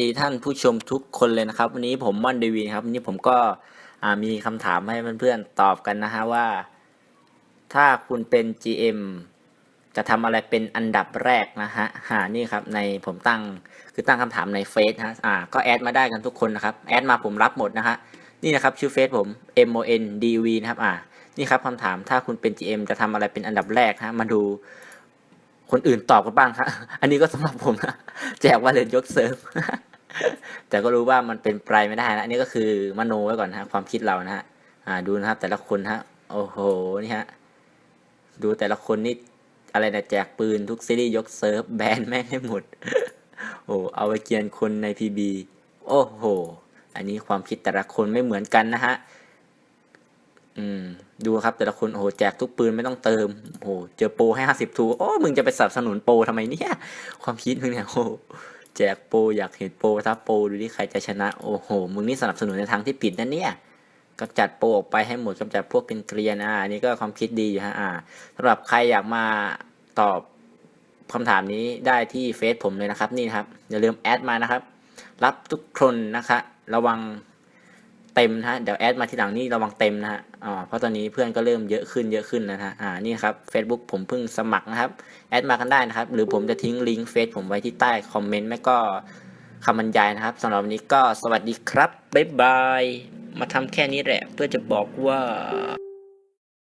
ดีท่านผู้ชมทุกคนเลยนะครับ วันนี้ผมม่อนเดวีนะครับวันนี้ผมก็มีคำถามให้เพื่อนๆตอบกันนะฮะว่า ถ้าคุณเป็น GM จะทำอะไรเป็นอันดับแรกนะฮะหานี่ครับในผมตั้งคือตั้งคำถามในเฟซฮะอ่าก็แอดมาได้กันทุกคนนะครับแอดมาผมรับหมดนะฮะนี่นะครับชื่อเฟซผม M O N D V นะครับอ่านี่ครับคำถามถ้าคุณเป็น GM จะทำอะไรเป็นอันดับแรกฮะมาดูคนอื่นตอบกันบ้างครับ อันนี้ก็สำหรับผมนะ แจกว่าเลยยกเซิร์ฟ แต่ก็รู้ว่ามันเป็นไปไม่ได้นะอันนี้ก็คือมโนไว้ก่อนนะฮะความคิดเรานะฮะอ่าดูนะครับแต่ละคนฮะโอ้โหนี่ฮะดูแต่ละคนนี่อะไรนะแจกปืนทุกซีรีส์ยกเซิร์ฟแบนแม่งให้หมดโอ้เอาไปเกียนคนในพีบีโอ้โห อันนี้ความคิดแต่ละคนไม่เหมือนกันนะฮะอืมดูครับแต่ละคนโอ้โหแจกทุกปืนไม่ต้องเติมโอ้โหเจอโปรให้ห้าสิบทูโอ้มึงจะไปสนับสนุนโปรทำไมเนี่ย ความคิดมึงเนี่ยโอ้โห แจกโปรอยากเห็นโปรถ้าโปรดูที่ใครจะชนะ โอ้โห มึงนี่สนับสนุนในทางที่ผิดนะเนี่ยกำจัดโปรออกไปให้หมดกำจัดพวกเป็นเกลียนอ่าอันนี้ก็ความคิดดีอยู่ฮะอ่าสำหรับใครอยากมาตอบคำถามนี้ได้ที่เฟซผมเลยนะครับนี่ครับอย่าลืมแอดมานะครับ รับทุกคนนะคะ ระวัง เต็มนะฮะเดี๋ยวแอดมาทีหลังนี่ระวังเต็มนะฮะอ่าเพราะตอนนี้เพื่อนก็เริ่มเยอะขึ้นเยอะขึ้นนะฮะอ่านี่ครับ Facebook ผมเพิ่งสมัครนะครับแอดมากันได้นะครับ หรือผมจะทิ้งลิงก์เฟซผมไว้ที่ใต้คอมเมนต์ไม่ก็คำบรรยายนะครับสำหรับวันนี้ก็สวัสดีครับบ๊ายบายมาทำแค่นี้แหละเพื่อจะบอกว่า